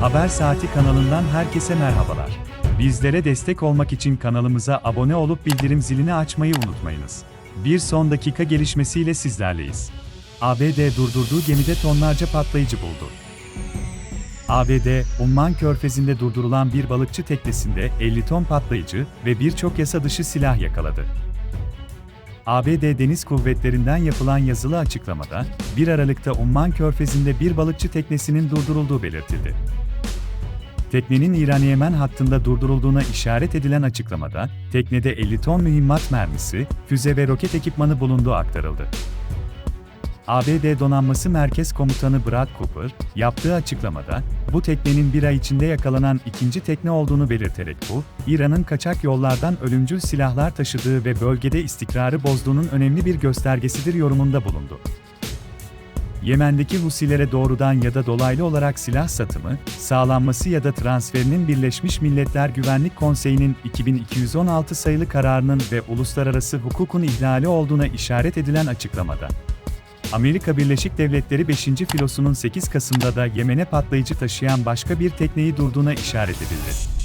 Haber Saati kanalından herkese merhabalar. Bizlere destek olmak için kanalımıza abone olup bildirim zilini açmayı unutmayınız. Bir son dakika gelişmesiyle sizlerleyiz. ABD durdurduğu gemide tonlarca patlayıcı buldu. ABD, Umman Körfezi'nde durdurulan bir balıkçı teknesinde 50 ton patlayıcı ve birçok yasa dışı silah yakaladı. ABD Deniz Kuvvetleri'nden yapılan yazılı açıklamada, 1 Aralık'ta Umman Körfezi'nde bir balıkçı teknesinin durdurulduğu belirtildi. Teknenin İran-Yemen hattında durdurulduğuna işaret edilen açıklamada, teknede 50 ton mühimmat mermisi, füze ve roket ekipmanı bulunduğu aktarıldı. ABD Donanması Merkez Komutanı Brad Cooper, yaptığı açıklamada, bu teknenin bir ay içinde yakalanan ikinci tekne olduğunu belirterek bu, İran'ın kaçak yollardan ölümcül silahlar taşıdığı ve bölgede istikrarı bozduğunun önemli bir göstergesidir yorumunda bulundu. Yemen'deki Husilere doğrudan ya da dolaylı olarak silah satımı, sağlanması ya da transferinin Birleşmiş Milletler Güvenlik Konseyi'nin 2216 sayılı kararının ve uluslararası hukukun ihlali olduğuna işaret edilen açıklamada. Amerika Birleşik Devletleri 5. filosunun 8 Kasım'da da Yemen'e patlayıcı taşıyan başka bir tekneyi durduğuna işaret edildi.